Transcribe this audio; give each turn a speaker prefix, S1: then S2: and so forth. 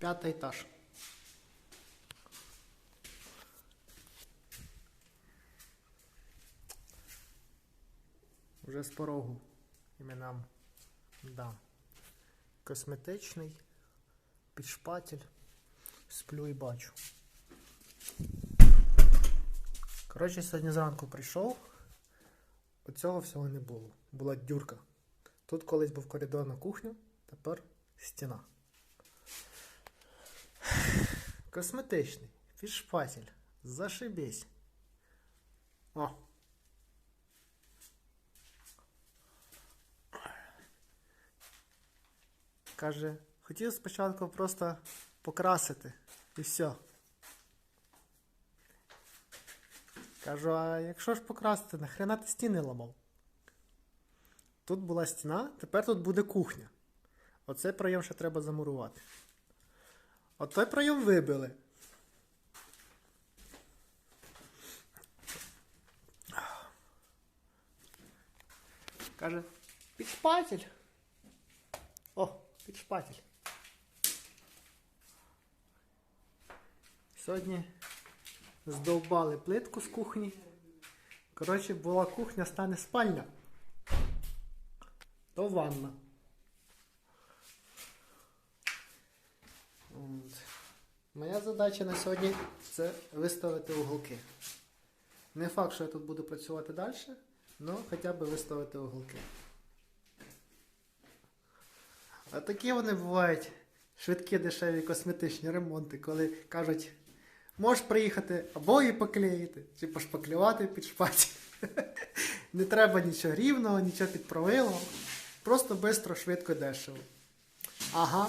S1: П'ятий етаж. Вже з порогу іменам дам. Косметичний, підшпатель. Сплю і бачу. Коротше, сьогодні зранку прийшов. Оцього всього не було. Була дюрка. Тут колись був коридор на кухню, тепер стіна. Косметичний, фішпатель. Зашибись. О. Каже, хотів спочатку просто покрасити і все. Кажу, а якщо ж покрасити, нахрена ти стіни ламав? Тут була стіна, тепер тут буде кухня. Оцей прийом ще треба замурувати. Той прийом вибили. Каже, підшпатель. О, підшпатель. Сьогодні здовбали плитку з кухні. Коротше, була кухня, стане спальня. То ванна. Моя задача на сьогодні це виставити уголки. Не факт, що я тут буду працювати далі, але хоча б виставити уголки. А такі вони бувають швидкі дешеві косметичні ремонти, коли кажуть, можеш приїхати обої поклеїти, чи пошпаклювати під шпаті. Не треба нічого рівного, нічого підправилого. Просто швидко, швидко, дешево. Ага,